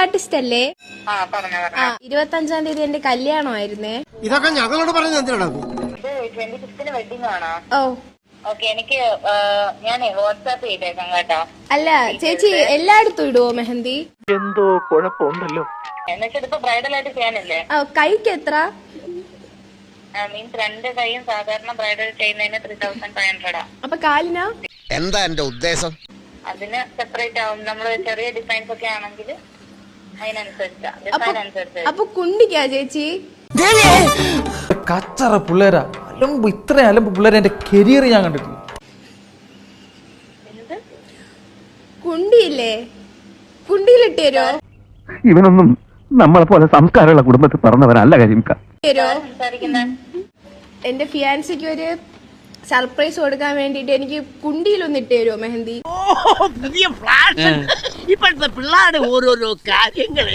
Artist അല്ലേ ആ പറഞ്ഞു പറഞ്ഞു. ഇരുപത്തി അഞ്ചാം തീയതി എന്റെ കല്യാണമായിരുന്നേ. ഇതൊക്കെ ഞങ്ങളോട് പറഞ്ഞത് എന്തിനാണ് ഇത് ട്വന്റി ഫിഫ്തിന് വെഡിങ് ആണോ? ഓ. ഓക്കെ എനിക്ക് ഞാൻ വാട്സാപ്പ് ചെയ്തേക്കാം കേട്ടോ. അല്ല ചേച്ചി എല്ലായിടത്തും ഇടുവോ മെഹന്തി? എന്തോ കുഴപ്പമുണ്ടല്ലോ. ബ്രൈഡൽ ആയിട്ട് ചെയ്യാനില്ലേ? കൈക്ക് എത്ര? മീൻസ് രണ്ട് കൈയും സാധാരണ ബ്രൈഡൽ ചെയ്യുന്നതിന് ത്രീ തൗസൻഡ് ഫൈവ് ഹൺഡ്രഡാ അപ്പൊ കാലിനാ? എന്താ എന്റെ ഉദ്ദേശം? അതിന് സെപ്പറേറ്റ് ആവും. നമ്മൾ ചെറിയ ഡിസൈൻസ് ഒക്കെ ആണെങ്കിൽ അപ്പൊ കുണ്ടിക്കാ ചേച്ചി. കച്ചറ പിള്ളേരാ. അലമ്പ് ഇത്ര അലമ്പ് പിള്ളേരെ എന്റെ കരിയർ ഞാൻ കണ്ടിട്ടില്ല. കുണ്ടിയില്ലേ? കുണ്ടിയിലിട്ട് തരുമോ ഇവനൊന്നും നമ്മളെ പോലെ സംസ്കാരമുള്ള കുടുംബത്തിൽ പറഞ്ഞവനല്ല കരിമിക്ക. എന്റെ ഫിയാൻസിക്ക് ഒരു സർപ്രൈസ് കൊടുക്കാൻ വേണ്ടിട്ട് എനിക്ക് കുണ്ടിയിലൊന്ന് ഇട്ടേരോ തരുമോ മെഹന്തി? പുതിയ ഫ്ലാഷ് ഇപ്പോഴത്തെ പിള്ളേരുടെ ഓരോരോ കാര്യങ്ങൾ.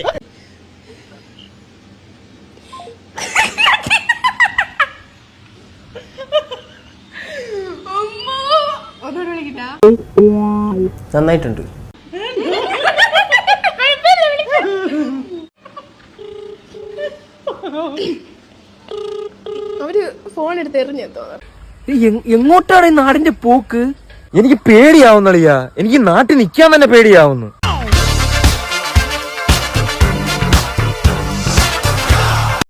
നന്നായിട്ടുണ്ട്. അവർ ഫോൺ എടുത്ത് എറിഞ്ഞു എങ്ങോട്ടാണ് ഈ നാടിന്റെ പോക്ക്? എനിക്ക് പേടിയാവുന്നളിയാ. എനിക്ക് നാട്ടിൽ നിൽക്കാൻ തന്നെ പേടിയാവുന്നു.